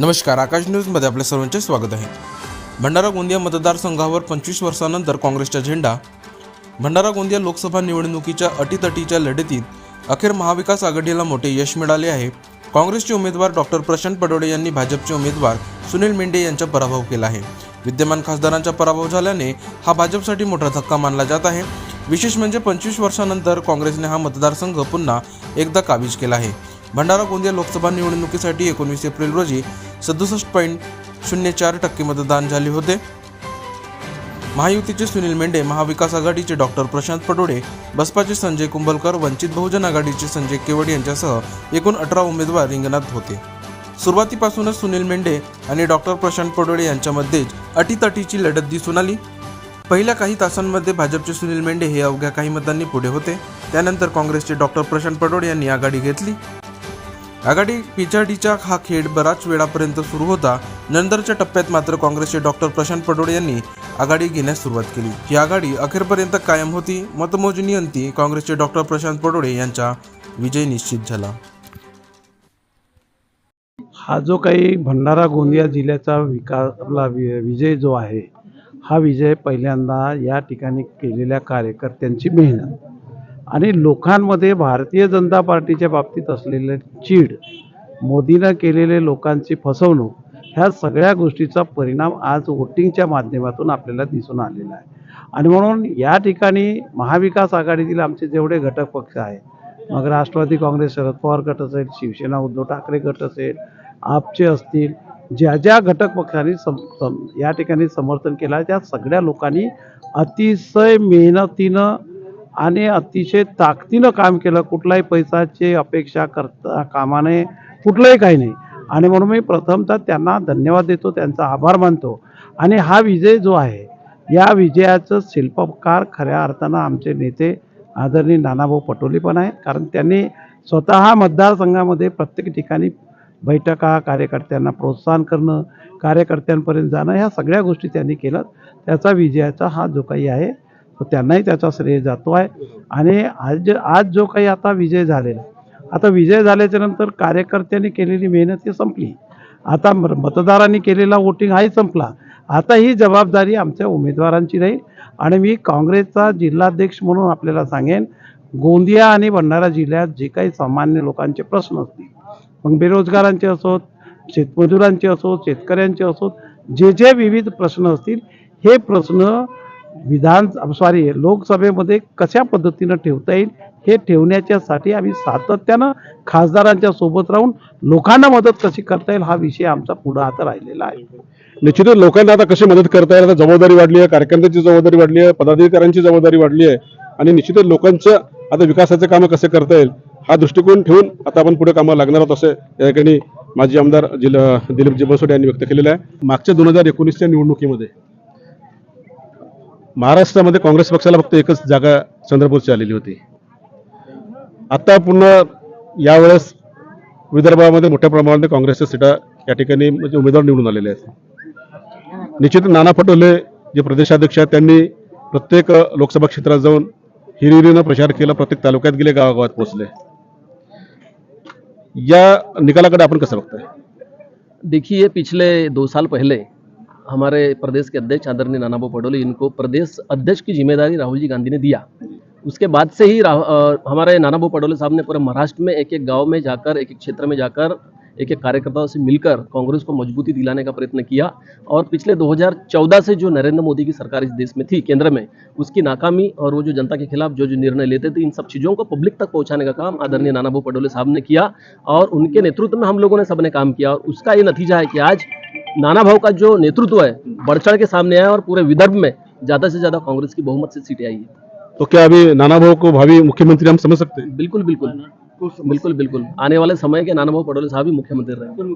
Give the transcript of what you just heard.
नमस्कार आकाश न्यूजमध्ये आपल्या सर्वांचे स्वागत आहे. भंडारा गोंदिया मतदारसंघावर पंचवीस वर्षानंतर काँग्रेसचा झेंडा. भंडारा गोंदिया लोकसभा निवडणुकीच्या अटीतटीच्या लढतीत अखेर महाविकास आघाडीला मोठे यश मिळाले आहे. काँग्रेसचे उमेदवार डॉक्टर प्रशांत पडोळे यांनी भाजपचे उमेदवार सुनील मेंढे यांचा पराभव केला आहे. विद्यमान खासदारांचा पराभव झाल्याने हा भाजपसाठी मोठा धक्का मानला जात आहे. विशेष म्हणजे पंचवीस वर्षानंतर काँग्रेसने हा मतदारसंघ पुन्हा एकदा काबीज केला आहे. भंडारा गोंदिया लोकसभा निवडणुकीसाठी एकोणवीस एप्रिल रोजी सदुसष्ट पॉईंट शून्य चार टक्के मतदान झाले होते. महायुतीचे सुनील मेंढे महाविकास आघाडीचे डॉक्टर प्रशांत पडोळे बसपाचे संजय कुंभलकर वंचित बहुजन आघाडीचे संजय केवड यांच्यासह एकूण अठरा उमेदवार रिंगणात होते. सुरुवातीपासूनच सुनील मेंढे आणि डॉक्टर प्रशांत पडोळे यांच्यामध्येच अटीतटीची लढत दिसून आली. पहिल्या काही तासांमध्ये भाजपचे सुनील मेंढे हे अवघ्या काही मतांनी पुढे होते. त्यानंतर काँग्रेसचे डॉक्टर प्रशांत पडोळे यांनी आघाडी घेतली. आघाडी पिछाडीचा हा खेळ बराच वेळापर्यंत सुरू होता. नंतरच्या टप्प्यात मात्र काँग्रेसचे डॉक्टर प्रशांत पडोळे यांनी आघाडी घेण्यास सुरुवात केली. ही आघाडी अखेरपर्यंत कायम होती मतमोजणी अंती काँग्रेसचे डॉक्टर प्रशांत पडोळे यांचा विजय निश्चित झाला. हा जो काही भंडारा गोंदिया जिल्ह्याचा विकासला विजय जो आहे हा विजय पहिल्यांदा या ठिकाणी केलेल्या कार्यकर्त्यांची मेहनत. आणि लोकांमध्ये भारतीय जनता पार्टीच्या बाबतीत असलेले चीड मोदीनं केलेले लोकांची फसवणूक ह्या सगळ्या गोष्टीचा परिणाम आज वोटिंगच्या माध्यमातून आपल्याला दिसून आलेला आहे. आणि म्हणून या ठिकाणी महाविकास आघाडीतील आमचे जेवढे घटक पक्ष आहेत मग राष्ट्रवादी काँग्रेस शरद पवार गट असेल शिवसेना उद्धव ठाकरे गट असेल आपचे असतील ज्या ज्या घटक पक्षांनी सम सम या ठिकाणी समर्थन केलं आहे त्या सगळ्या लोकांनी अतिशय मेहनतीनं आणि अतिशय ताकदीनं काम केलं. कुठलाही पैसाची अपेक्षा करता कामाने कुठलंही काही नाही. आणि म्हणून मी प्रथमतः त्यांना धन्यवाद देतो त्यांचा आभार मानतो. आणि हा विजय जो आहे या विजयाचं शिल्पकार खऱ्या अर्थानं आमचे नेते आदरणीय नानाभाऊ पटोले पण आहेत. कारण त्यांनी स्वतः मतदारसंघामध्ये प्रत्येक ठिकाणी बैठका कार्यकर्त्यांना प्रोत्साहन करणं कार्यकर्त्यांपर्यंत जाणं ह्या सगळ्या गोष्टी त्यांनी केल्या त्याचा विजयाचा हा जो काही आहे तर त्यांनाही त्याचा श्रेय जातो आहे. आणि आज आज जो काही आता विजय झालेला आता विजय झाल्याच्यानंतर कार्यकर्त्यांनी केलेली मेहनत ही संपली. आता म- मतदारांनी केलेला वोटिंग हाही संपला. आता ही जबाबदारी आमच्या उमेदवारांची राहील. आणि मी काँग्रेसचा जिल्हाध्यक्ष म्हणून आपल्याला सांगेन गोंदिया आणि भंडारा जिल्ह्यात जे काही सामान्य लोकांचे प्रश्न असतील मग बेरोजगारांचे असोत शेतमजुरांचे असोत शेतकऱ्यांचे असोत जे जे विविध प्रश्न असतील हे प्रश्न विधान सॉरी लोकसभेमध्ये कशा पद्धतीनं ठेवता येईल हे ठेवण्याच्यासाठी आम्ही सातत्यानं खासदारांच्या सोबत राहून लोकांना मदत कशी करता येईल हा विषय आमचा पुढं आता राहिलेला आहे. निश्चितच लोकांना आता कशी मदत करता येईल? आता जबाबदारी वाढली आहे कार्यकर्त्यांची जबाबदारी वाढली आहे पदाधिकाऱ्यांची जबाबदारी वाढली आहे आणि निश्चितच लोकांचं आता विकासाचं कामं कसे करता येईल हा दृष्टिकोन ठेवून आता आपण पुढे कामं लागणार आहोत असं या ठिकाणी माजी आमदार जिल्हा दिलीप जिबसोडे यांनी व्यक्त केलेलं आहे. मागच्या दोन हजार एकोणीसच्या निवडणुकीमध्ये महाराष्ट्रामध्ये काँग्रेस पक्षाला फक्त एकच जागा चंद्रपूरची आलेली होती. आता पुन्हा यावेळेस विदर्भामध्ये मोठ्या प्रमाणामध्ये काँग्रेसच्या सीटा या ठिकाणी म्हणजे उमेदवार निवडून आलेले आहेत. निश्चित नाना पटोले जे प्रदेशाध्यक्ष आहेत त्यांनी प्रत्येक लोकसभा क्षेत्रात जाऊन हिरिरीनं प्रचार केला प्रत्येक तालुक्यात गेले गावागावात पोहोचले. या निकालाकडे आपण कसं बघताय? देखिए पिछले दो साल पहले हमारे प्रदेश के अध्यक्ष आदरणीय नाना नानाबो पटोले इनको प्रदेश अध्यक्ष की ज़िम्मेदारी राहुल जी गांधी ने दिया। उसके बाद से ही अ, हमारे नानाबो पटोले साहब ने पूरे महाराष्ट्र में एक एक गाँव में जाकर एक एक क्षेत्र में जाकर एक एक कार्यकर्ताओं से मिलकर कांग्रेस को मजबूती दिलाने का प्रयत्न किया। और पिछले 2014 से जो नरेंद्र मोदी की सरकार इस देश में थी केंद्र में उसकी नाकामी और वो जो जनता के खिलाफ जो जो निर्णय लेते थे इन सब चीज़ों को पब्लिक तक पहुँचाने का काम आदरणीय नानाबो पटोले साहब ने किया। और उनके नेतृत्व में हम लोगों ने सबने काम किया। और उसका ये नतीजा है कि आज नाना भाव का जो नेतृत्व है बढ़ चढ़ के सामने आया और पूरे विदर्भ में ज़्यादा से ज़्यादा कांग्रेस की बहुमत से सीटें आई है। तो क्या अभी नाना भाव को भावी मुख्यमंत्री हम समझ सकते हैं? बिल्कुल बिल्कुल। बिल्कुल बिल्कुल आने वाले समय के नाना भाव पटोले साहब ही मुख्यमंत्री रहे।